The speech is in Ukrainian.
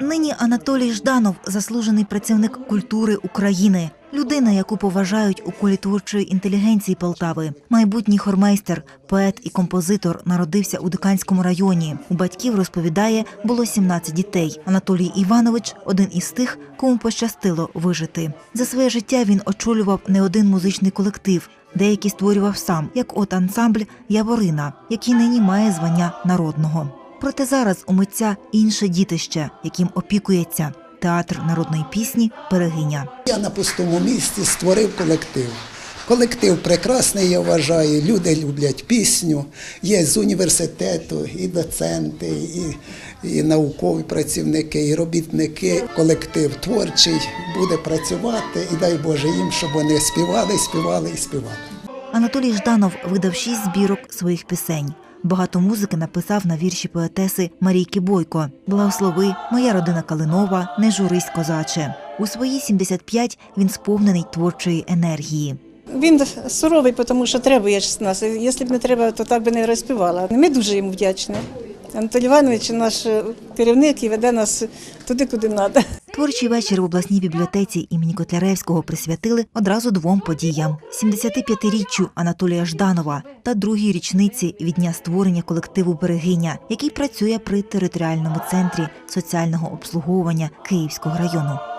Нині Анатолій Жданов заслужений працівник культури України, людина, яку поважають у колі творчої інтелігенції Полтави. Майбутній хормейстер, поет і композитор народився у Диканському районі. У батьків розповідає, було 17 дітей. Анатолій Іванович один із тих, кому пощастило вижити. За своє життя він очолював не один музичний колектив. Деякі створював сам, як от ансамбль Яворина, який нині має звання народного. Проте зараз у митця інше дітище, яким опікується театр народної пісні Берегиня. Я на пустому місці створив колектив. Колектив прекрасний, я вважаю. Люди люблять пісню. Є з університету і доценти, і, і наукові працівники, і робітники. Колектив творчий буде працювати, і дай Боже їм, щоб вони співали, співали і співали. Анатолій Жданов видав шість збірок своїх пісень. Багато музики написав на вірші поетеси Марійки Бойко Благослови, Моя родина Калинова, Не журись, козаче. У свої 75 він сповнений творчої енергії. Він суровий, тому що требує ж з нас. Якщо б не треба, то так би не розпівала. Ми дуже йому вдячні. Анатолій Іванович наш керівник і веде нас туди, куди треба. Творчий вечір в обласній бібліотеці імені Котляревського присвятили одразу двом подіям: 75-річчю Анатолія Жданова та другій річниці від дня створення колективу Берегиня, який працює при територіальному центрі соціального обслуговування Київського району.